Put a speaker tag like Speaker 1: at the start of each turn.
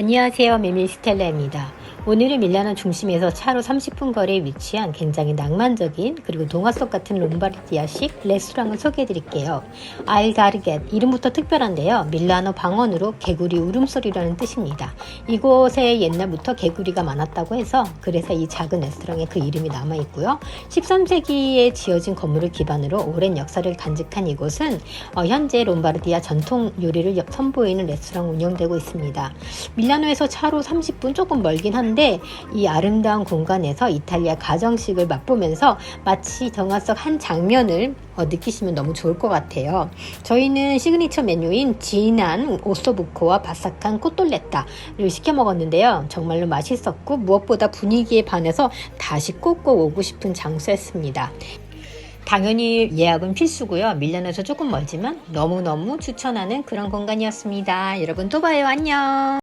Speaker 1: 안녕하세요. 메밀 스텔라입니다. 오늘은 밀라노 중심에서 차로 30분 거리에 위치한 굉장히 낭만적인 그리고 동화 속 같은 롬바르디아식 레스토랑을 소개해 드릴게요. 알가르겟 이름부터 특별한데요. 밀라노 방언으로 개구리 울음소리라는 뜻입니다. 이곳에 옛날부터 개구리가 많았다고 해서 그래서 이 작은 레스토랑에 그 이름이 남아 있고요. 13세기에 지어진 건물을 기반으로 오랜 역사를 간직한 이곳은 어, 현재 롬바르디아 전통 요리를 역- 선보이는 레스토랑 운영되고 있습니다. 밀라노에서 차로 30분 조금 멀긴 한데 이 아름다운 공간에서 이탈리아 가정식을 맛보면서 마치 영화 속 한 장면을 어, 느끼시면 너무 좋을 것 같아요. 저희는 시그니처 메뉴인 진한 오소부코와 바삭한 코톨레타를 시켜 먹었는데요. 정말로 맛있었고 무엇보다 분위기에 반해서 다시 꼭꼭 오고 싶은 장소였습니다. 당연히 예약은 필수고요. 밀라노에서 조금 멀지만 너무너무 추천하는 그런 공간이었습니다. 여러분 또 봐요. 안녕.